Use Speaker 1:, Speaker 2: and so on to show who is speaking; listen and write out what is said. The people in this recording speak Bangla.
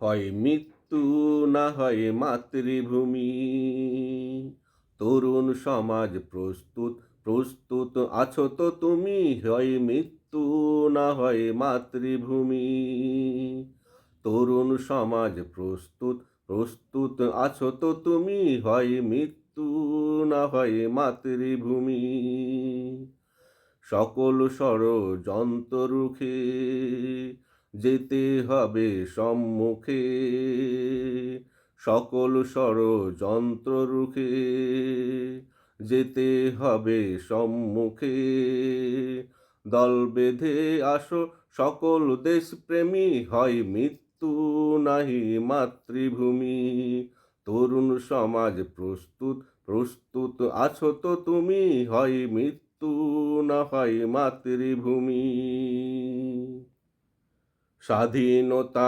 Speaker 1: হয় মৃত্যু, না হয় মাতৃভূমি। তরুণ সমাজ প্রস্তুত প্রস্তুত আছো তো তুমি, হয় মৃত্যু, না হয় মাতৃভূমি। তরুণ সমাজ প্রস্তুত প্রস্তুত আছো তো তুমি, হয় মৃত্যু, না হয় মাতৃভূমি। সকল ষড়যন্ত্র রুখে যেতে হবে সম্মুখে। সকল ষড়যন্ত্র রুখে যেতে হবে সম্মুখে। দল বেঁধে আসো, সকল দেশপ্রেমী, হয় মৃত্যু নাহি মাতৃভূমি। তরুণ সমাজ প্রস্তুত প্রস্তুত আছো তো তুমি, হয় মৃত্যু না হয় মাতৃভূমি। স্বাধীনতা